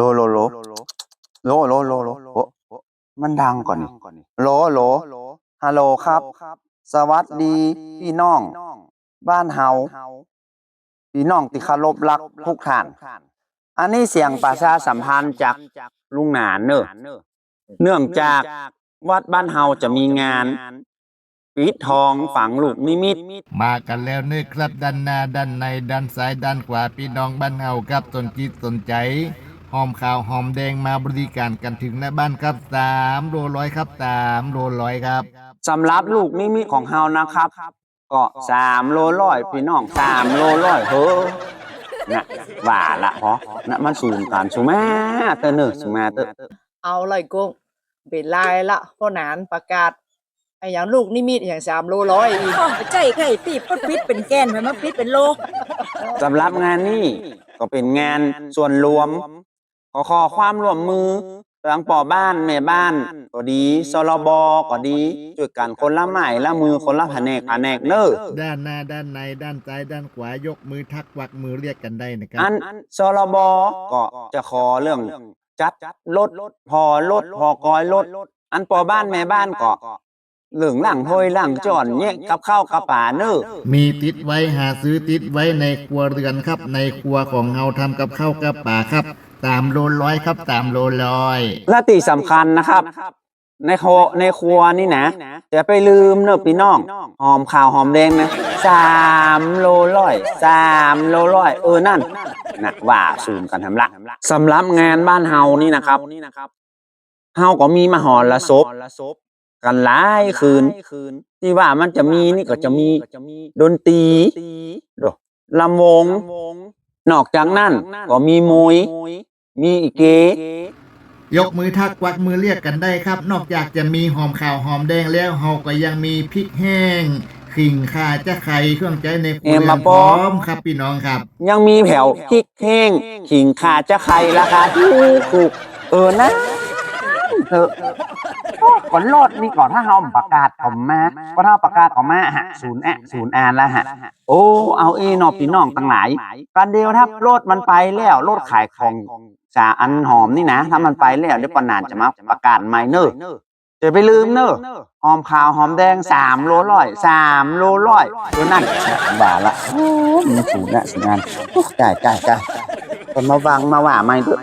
โลโลโลโลโลโลโลโอ้มันดังก่อนนี่โลโลฮัลโหลครับ สวัสดีพี่น้อง บ้านเฮาพี่น้องที่เคารพรักทุกท่าน อันนี้เสียงประชาสัมพันธ์จากลุงหนานเนอะเนื่องจากวัดบ้านเฮาจะมีงานปิดทองฝังลูกนิมิต มากันแล้วเนื้ครับด้านหน้าด้านในด้านซ้ายด้านขวาพี่น้องบ้านเฮาครับสนจิตสนใจ หอมขาวหอมแดงมาบริการกันถึงหน้าบ้านครับสามโลร้อยครับสามโลร้อยครับสำหรับลูกนิมิตของเฮานะครับ ก็สามโลร้อยพี่น้องสามโลร้อยเฮ้อนะว่าละเพราะนะมันสูงกันสูมาเตอเนอะสูมาเตอเอาเลยกุ้งเป็นลายละพ่อหนานประกาศไอ้อย่างลูกนิมิตอย่างสามโลร้อยอีกข้องใจไข่ปีบปิดเป็นแกนมันมาปิดเป็นโลสำหรับงานนี้ก็เป็นงานส่วนรวม ขอขอความร่วมมือทางป่อบ้านแม่บ้านก็ดีสรบก็ดีช่วยกันคนละไม้ละมือคนละแผนกแผนกเนอะด้านหน้าด้านในด้านซ้ายด้านขวายกมือทักวักมือเรียกกันได้นะครับอันสรบก็จะขอเรื่องจัดรถพอรถพอกอยรถอันปอบ้านแม่บ้านก็เหลืองหลังถ้วยหลังจอนเนี่ยกับข้าวกับป่าเนอะมีติดไว้หาซื้อติดไว้ในครัวเรือนครับ ในครัวของเฮาทำกับข้าวกับป่าครับ สามโลร้อยครับสามโลร้อย และตีสำคัญนะครับ ในโคในครัวนี่นะอย่าไปลืมเนอะพี่น้องหอมขาวหอมแดงนะสามโลร้อยสามโลร้อยเออนั่นนะว่าสูมกันทำละสำหรับงานบ้านเฮานี่นะครับเฮาก็มีมหรสพกันหลายคืนที่ว่ามันจะมีนี่ก็จะมีดนตรีลำวง นอกจากนั้นก็มีมวย มีอีเกยกมือทักวักมือเรียกกันได้ครับ นอกจากจะมีหอมขาวหอมแดงแล้วเฮาก็ยังมีพริกแห้งขิงข่าจะไข่เครื่องใจในครัวเอ็มเรืมาอนปพอร้อมครับพี่น้องครับ ยังมีแผ่วพริกแห้งขิงขาจะไข่ราคาถูกถูกเออนะเออก่อนโลดนี่ก่อนถ้าเฮาประกาศออกมาก็ถ้าประกาศออกมาฮะศูนย์แอะศูนย์อานแล้วฮะโอ้เอาเอนอพี่น้องตั้งหลายกันเดียวถ้าโลดมันไปแล้วโลดขายของ สาอันหอมนี่นะ ถ้ามันไปแล้วเดี๋ยวปนานจะมาประกาศใหม่เนอะจะไปลืมเนอะหอมขาวหอมแดงสามโลร้อยสามโลร้อยตัวนั่นบาทละโอ้มันสูงอะสูงงานโอ้จ่ายจ่ายจ่ายคนมาวังมาว่าไม่เถอะ